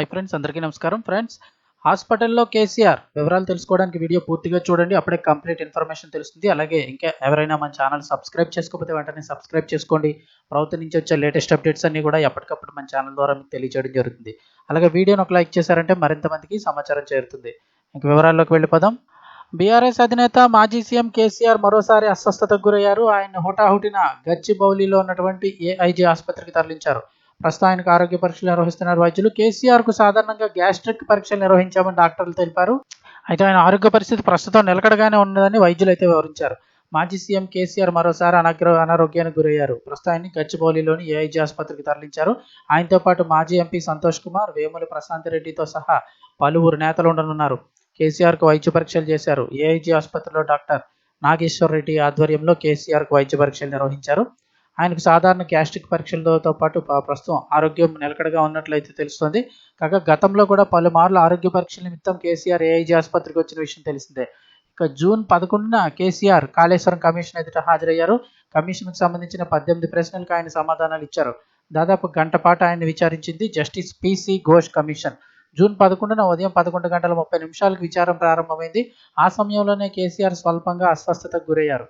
Hi friends అందరికీ నమస్కారం. Friends హాస్పిటల్లో కేసీఆర్ వివరాలు తెలుసుకోవడానికి వీడియో పూర్తిగా చూడండి. అప్పుడే కంప్లీట్ ఇన్ఫర్మేషన్ తెలుస్తుంది. అలాగే ఇంకా ఎవరైనా మన ఛానల్ సబ్స్క్రైబ్ చేసుకోకపోతే వెంటనే సబ్స్క్రైబ్ చేసుకోండి. ప్రభుత్వం నుంచి వచ్చే లేటెస్ట్ అప్డేట్స్ అన్ని కూడా ఎప్పటికప్పుడు మన ఛానల్ ద్వారా మీకు తెలియజేయడం జరుగుతుంది. అలాగే వీడియోని ఒక లైక్ చేశారంటే మరింత మందికి సమాచారం చేరుతుంది. ఇంక వివరాల్లోకి వెళ్ళిపోదాం. బీఆర్ఎస్ అధినేత మాజీ సీఎం కేసీఆర్ మరోసారి అస్వస్థతకు గురయ్యారు. ఆయన హుటాహుటిన గచ్చిబౌలిలో ఉన్నటువంటి ఏఐజీ ఆసుపత్రికి తరలించారు. ప్రస్తుతానికి ఆరోగ్య పరీక్షలు నిర్వహిస్తున్నారు వైద్యులు కేసీఆర్కు సాధారణంగా గ్యాస్ట్రిక్ పరీక్షలు నిర్వహించామని డాక్టర్లు తెలిపారు. అయితే ఆయన ఆరోగ్య పరిస్థితి ప్రస్తుతం నిలకడగానే ఉన్నదని వైద్యులు అయితే వివరించారు. మాజీ సీఎం కేసీఆర్ మరోసారి అనాగ్ర అనారోగ్యానికి గురయ్యారు. ప్రస్తుతాన్ని గచ్చిబౌలిలోని ఏఐజీ ఆసుపత్రికి తరలించారు. ఆయనతో పాటు మాజీ ఎంపీ సంతోష్ కుమార్ వేముల ప్రశాంత్ రెడ్డితో సహా పలువురు నేతలు ఉండనున్నారు. కేసీఆర్కు వైద్య పరీక్షలు చేశారు. ఏఐజీ ఆసుపత్రిలో డాక్టర్ నాగేశ్వర్ రెడ్డి ఆధ్వర్యంలో కేసీఆర్కు వైద్య పరీక్షలు నిర్వహించారు. ఆయనకు సాధారణ గ్యాస్ట్రిక్ పరీక్షలతో పాటు ప్రస్తుతం ఆరోగ్యం నిలకడగా ఉన్నట్లయితే తెలుస్తోంది. కాగా గతంలో కూడా పలుమార్లు ఆరోగ్య పరీక్షల నిమిత్తం కేసీఆర్ ఏఐజీ ఆసుపత్రికి వచ్చిన విషయం తెలిసిందే. ఇక జూన్ పదకొండున కేసీఆర్ కాళేశ్వరం కమిషన్ ఎదుట హాజరయ్యారు. కమిషన్కు సంబంధించిన పద్దెనిమిది ప్రశ్నలకు ఆయన సమాధానాలు ఇచ్చారు. దాదాపు గంట పాటు ఆయన విచారించింది justice PC Ghose commission. June పదకొండున ఉదయం పదకొండు గంటల ముప్పై నిమిషాలకు విచారం ప్రారంభమైంది. ఆ సమయంలోనే కేసీఆర్ స్వల్పంగా అస్వస్థతకు గురయ్యారు.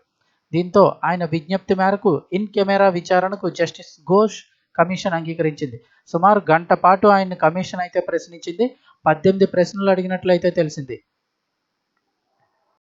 దీంతో ఆయన విజ్ఞప్తి మేరకు ఇన్ కెమెరా విచారణకు జస్టిస్ ఘోష్ కమిషన్ అంగీకరించింది. సుమారు గంట పాటు ఆయన్ని కమిషన్ అయితే ప్రశ్నించింది. పద్దెనిమిది ప్రశ్నలు అడిగినట్లయితే తెలిసింది.